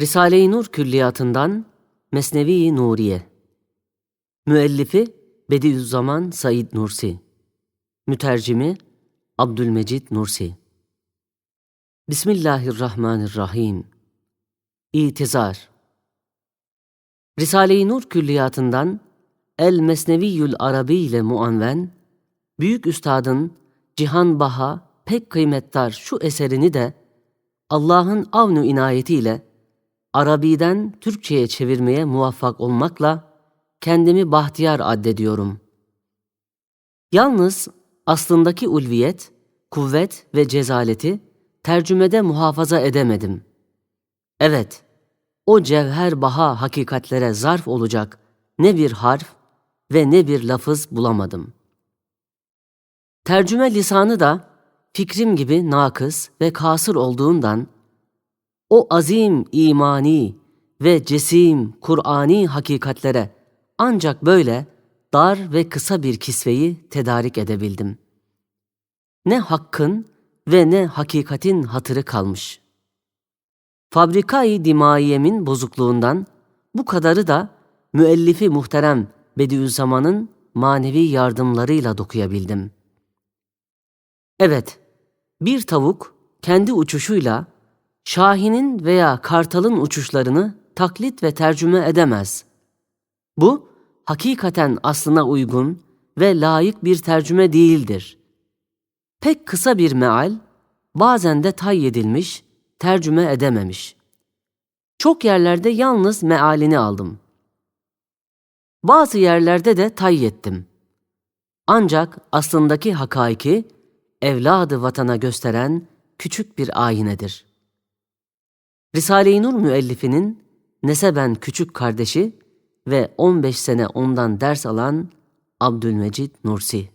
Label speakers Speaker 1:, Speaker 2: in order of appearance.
Speaker 1: Risale-i Nur Külliyatından Mesnevi Nuriye. Müellifi Bediüzzaman Said Nursi. Mütercimi Abdülmecid Nursi. Bismillahirrahmanirrahim. İtizar. Risale-i Nur Külliyatından El Mesneviyyül Arabi ile muanven Büyük Üstadın Cihan Baha pek kıymetdar şu eserini de Allah'ın avnu inayetiyle Arabi'den Türkçe'ye çevirmeye muvaffak olmakla kendimi bahtiyar addediyorum. Yalnız aslındaki ulviyet, kuvvet ve cezaleti tercümede muhafaza edemedim. Evet, o cevher baha hakikatlere zarf olacak ne bir harf ve ne bir lafız bulamadım. Tercüme lisanı da fikrim gibi nakıs ve kasır olduğundan o azim imani ve cesim Kur'ani hakikatlere ancak böyle dar ve kısa bir kisveyi tedarik edebildim. Ne hakkın ve ne hakikatin hatırı kalmış. Fabrikayı dimaiyemin bozukluğundan bu kadarı da müellifi muhterem Bediüzzaman'ın manevi yardımlarıyla dokuyabildim. Evet, bir tavuk kendi uçuşuyla Şahin'in veya Kartal'ın uçuşlarını taklit ve tercüme edemez. Bu, hakikaten aslına uygun ve layık bir tercüme değildir. Pek kısa bir meal, bazen de tay edilmiş, tercüme edememiş. Çok yerlerde yalnız mealini aldım. Bazı yerlerde de tay ettim. Ancak aslındaki hakaiki, evladı vatana gösteren küçük bir ayinedir.'' Risale-i Nur müellifinin neseben küçük kardeşi ve 15 sene ondan ders alan Abdülmecid Nursi.